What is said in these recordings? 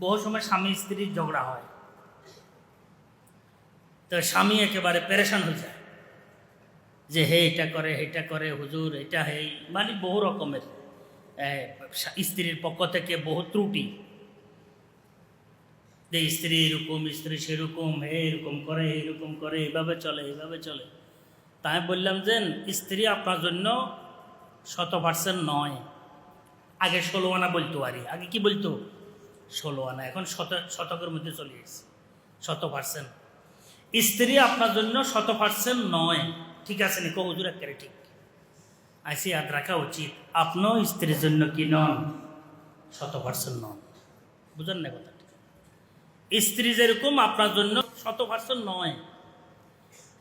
বহু সময় স্বামী স্ত্রীর ঝগড়া হয়। তো স্বামী একেবারে পেরেশান হয়ে যায়। যে হে, এটা করে এটা করে, হুজুর, এটা হে মানে বহু রকমের স্ত্রীর পক্ষ থেকে বহু ত্রুটি। যে স্ত্রী এরকম, স্ত্রী সেরকম, হে, এরকম করে এরকম করে এইভাবে চলে এইভাবে চলে। তাই বললাম যে স্ত্রী আপনার জন্য শত পার্সেন্ট নয়। আগে ষোলো আনা বলতো আরে, আগে কি বলতো? ষোলো আনা, এখন শত, শতকের মধ্যে চলে এসেছে, শত পার্সেন্ট স্ত্রী আপনার জন্য শত পার্সেন্ট নয়, ঠিক আছে নি? হুজুর, একেবারে ঠিক। আইসি ইয়াদ রাখা উচিত। আপনিও স্ত্রীর জন্য কি নন? শত পার্সেন্ট নন। বুঝেন না কথাটা? স্ত্রী যেরকম আপনার জন্য শত পার্সেন্ট নয়,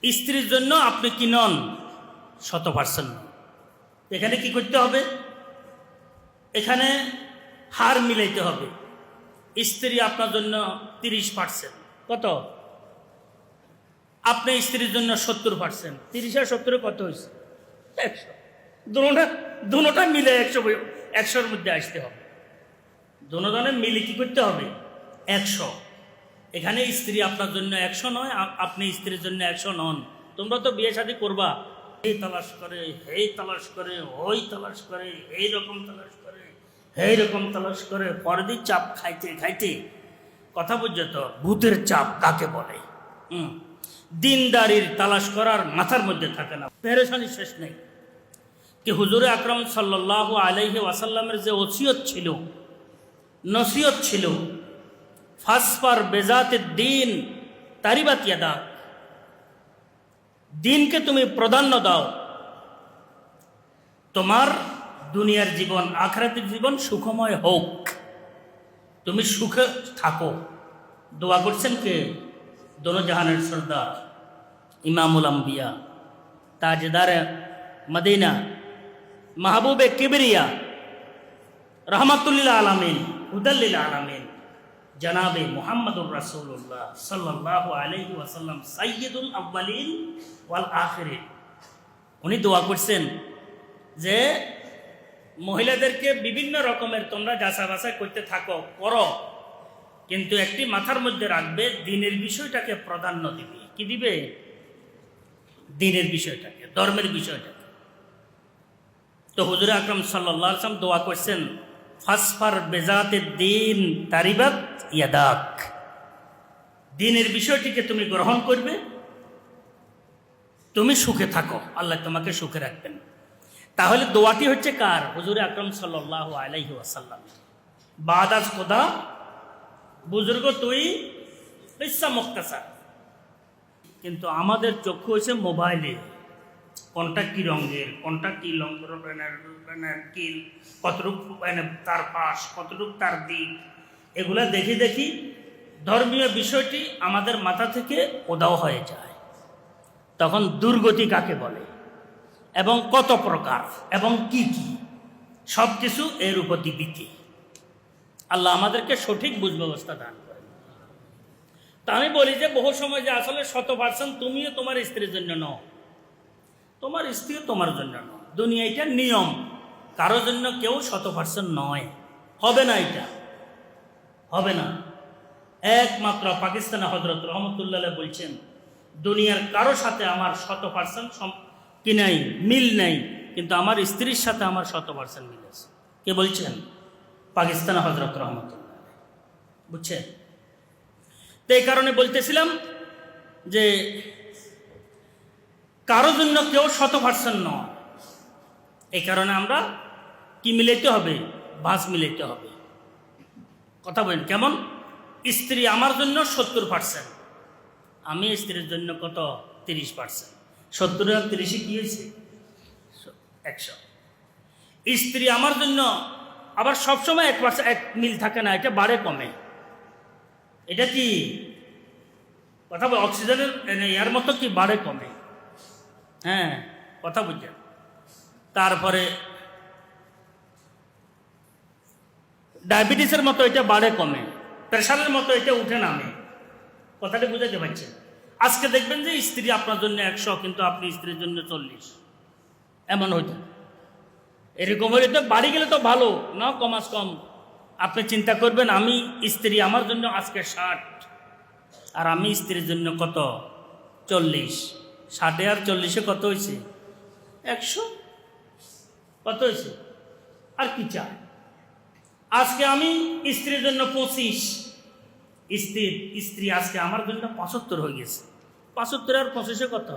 স্ত্রীর জন্য আপনি কি নন? শত পার্সেন্ট নন এখানে কি করতে হবে? এখানে হার মিলাইতে হবে। স্ত্রী আপনার জন্য তিরিশ পার্সেন্ট। কত? আপনি স্ত্রীর জন্য সত্তর পার্সেন্ট। তিরিশ আর সত্তরে কত হয়েছে? একশো। দুটা দুটা মিলে একশো একশোর মধ্যে আসতে হবে। দুজনে মিলে কি করতে হবে? একশো। এখানে স্ত্রী আপনার জন্য একশো নয় আপনি স্ত্রীর জন্য একশো নন। তোমরা তো বিয়ে শাদী করবা। এই তালাশ করে, এই তালাশ করে, ওই তালাশ করে, এই রকম তালাশ করে এই রকম তালাশ করে পরদিন চাপ খাইতে খাইতে কথা বুঝছ তো? ভূতের চাপ কাকে বলে? হুম। দিনদারির তালাশ করার মাথার মধ্যে থাকে না। পেরেশানি শেষ নেই। কি হুজুরে আকরম সাল্লাহ আলাইহি ওয়াসাল্লামের যে ওসিয়ত ছিল নসিয়ত ছিল ফাসফার বেজাতে দিন তারিবাত ইয়াদা দিনকে তুমি প্রাধান্য দাও। তোমার দুনিয়ার জীবন, আখরাতের জীবন সুখময় হোক। তুমি সুখে থাকো। দোয়া করছেন কে? দোনো জাহানের সর্দার, ইমামুল আম্বিয়া, তাজদার মদিনা, মাহবুবে কিবরিয়া রহমতুল্লাহ আলমিন, হুদাল্লিল আলমিন, জনাবে মোহাম্মদুর রাসূলুল্লাহ সাল্লাল্লাহু আলাইহি ওয়াসাল্লাম, সাইয়্যিদুল আউয়ালিন ওয়াল আখিরিন। উনি দোয়া করছেন যে মহিলাদেরকে বিভিন্ন রকমের তোমরা যাচা বাছাই করতে থাকো, করো। কিন্তু একটি মাথার মধ্যে রাখবে, দিনের বিষয়টাকে প্রাধান্য দিবে। কি দিবে? দিনের বিষয়টাকে, ধর্মের বিষয়টাকে। তো হুজুর আকরম সাল্লাহ আসলাম দোয়া করছেন, ফাসফার বেজাতে দিন তারিবাত ইয়াদাক। দিনের বিষয়টিকে তুমি গ্রহণ করবে, তুমি সুখে থাকো, আল্লাহ তোমাকে সুখে রাখবেন। তাহলে দোয়াটি হচ্ছে কার? হুজুর আকরম সাল্লাহ আলাইহি ওয়াসাল্লাম। বাদাজ খোদা, বুজুর্গ তুই ইচ্ছা মুক্তাসা কিন্তু আমাদের চক্ষু হয়েছে মোবাইলে। কোনটা কি রঙের, কোনটা কি রঙের কি কতটুক মানে তার পাশ, কতটুক তার দিক, এগুলা দেখি দেখি ধর্মীয় বিষয়টি আমাদের মাথা থেকে ওদাও হয়ে যায়। তখন দুর্গতি কাকে বলে? এবং কত প্রকার এবং কি কি? সব কিছু এর উপর দিবিতি আল্লাহ আমাদেরকে সঠিক বুঝ ব্যবস্থা দান করে তা আমি বলি যে বহু সময় যে আসলে শত পার্সেন্ট তুমিও তোমার স্ত্রীর জন্য নও। তোমার স্ত্রীও তোমার জন্য নয় দুনিয়া এটা নিয়ম। কারোর জন্য কেউ শত পার্সেন্ট নয়। হবে না এটা। হবে না। একমাত্র পাকিস্তানে হজরত রহমতুল্লাহ বলছেন, দুনিয়ার কারও সাথে আমার শত পার্সেন্ট কি নাই, মিল নাই, কিন্তু আমার স্ত্রীর সাথে আমার শত পার্সেন্ট মিল আছে। কে বলছেন? পাকিস্তান হজরত রহমতুল্লাহ বুঝছেন? তো এই কারণে বলতেছিলাম যে কারও জন্য কেউ শত পার্সেন্ট নয়। এই কারণে আমরা কি মিলাইতে হবে? বাস মিলাইতে হবে। কথা বলেন, কেমন? স্ত্রী আমার জন্য সত্তর পার্সেন্ট, আমি স্ত্রীর জন্য কত? তিরিশ পার্সেন্ট। সত্তর আর তিরিশে কি হয়েছে? একশো। স্ত্রী আমার জন্য আবার সবসময় এক পার্সেন্ট এক মিল থাকে না, এটা বাড়ে কমে। এটা কি? কথা বল, অক্সিজেনের এর মতো কি বাড়ে কমে? হ্যাঁ কথা বুঝছেন তারপরে ডায়াবেটিসের মতো এটা বাড়ে কমে, প্রেশারের মতো এটা উঠে নামে। কথাটা বুঝাতে পারছেন আজকে দেখবেন যে স্ত্রী আপনার জন্য একশো, কিন্তু আপনি স্ত্রীর জন্য চল্লিশ। এমন হইতে এরকম হলে তো বাড়ি গেলে তো ভালো। না, কম কমাস কম। আপনি চিন্তা করবেন, আমি স্ত্রী আমার জন্য আজকে ষাট। আর আমি স্ত্রীর জন্য কত? চল্লিশ। ষাটে আর চল্লিশে কত হয়েছে একশো। কত হয়েছে আর কি চায় আজকে আমি স্ত্রীর জন্য পঁচিশ। স্ত্রীর স্ত্রী আজকে আমার জন্য পঁচাত্তর হয়ে গেছে। পঁচাত্তর আর পঁচিশে কত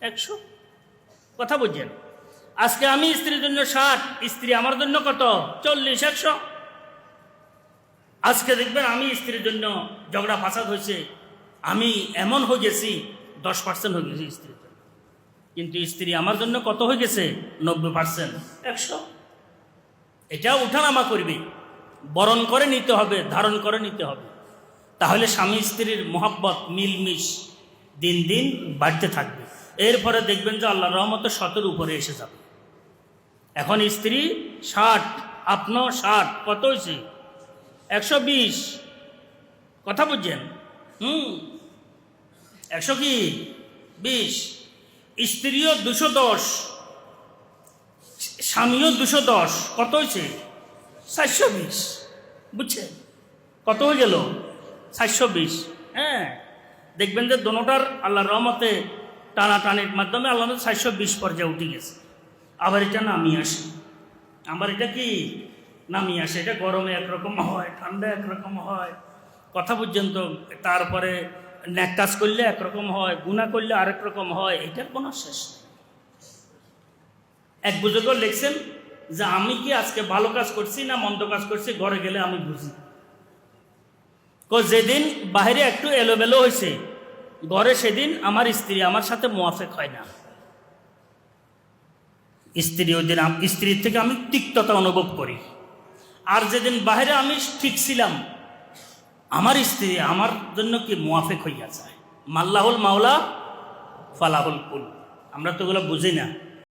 একশো? কথা বুঝছেন? আজকে আমি স্ত্রীর জন্য ষাট, স্ত্রী আমার জন্য কত? চল্লিশ, একশো? আজকে দেখবেন আমি স্ত্রীর জন্য ঝগড়া ফাসাদ হয়েছে। আমি এমন হয়ে গেছি, দশ পার্সেন্ট হয়ে গেছি স্ত্রীর জন্য। কিন্তু স্ত্রী আমার জন্য কত হয়ে গেছে? নব্বই পার্সেন্ট একশো? এটা উঠানামা করবে। বরণ করে নিতে হবে, ধারণ করে নিতে হবে। তাহলে স্বামী স্ত্রীর মোহাব্বত মিলমিশ দিন দিন বাড়তে থাকবে। এরপরে দেখবেন যে আল্লাহ রহমত শতের উপরে এসে যাবে। এখন স্ত্রী ষাট আপনার ষাট, কত হয়েছে? একশো বিশ। কথা বুঝছেন? হুম। একশো কি? বিশ। স্ত্রীও দুশো দশ, স্বামীও দুশো দশ, কত হয়েছে? চারশো বিশ। বুঝছেন? কত হয়ে গেল? চারশো বিশ। হ্যাঁ। দেখবেন যে দোনোটার আল্লাহ রহমতে টানাটানির মাধ্যমে আল্লাহ চারশো বিশ পর্যায়ে উঠে গেছে। আবার এটা নামিয়ে আসে। আমার এটা কি? নামিয়ে আসে। এটা গরমে একরকম হয়, ঠান্ডা একরকম হয়। কথা পর্যন্ত তারপরে ন্যাক করলে একরকম হয় গুণা করলে আরেক রকম হয়। এটার কোনো শেষ এক বুজুর্গ লিখছেন যে আমি কি আজকে ভালো কাজ করছি না মন্দ কাজ করছি? ঘরে গেলে আমি বুঝি। যেদিন বাইরে একটু এলোমেলো হয়েছে ঘরে সেদিন আমার স্ত্রী আমার সাথে মোয়াফেক হয় না। স্ত্রী ওই দিন স্ত্রীর থেকে আমি তিক্ততা অনুভব করি। আর যেদিন বাইরে আমি ঠিক ছিলাম, আমার স্ত্রী আমার জন্য কি মোয়াফেক হইয়া যায়? মাল্লাহুল মাওলা, ফালাহুল কুল। আমরা তো ওগুলো বুঝি না।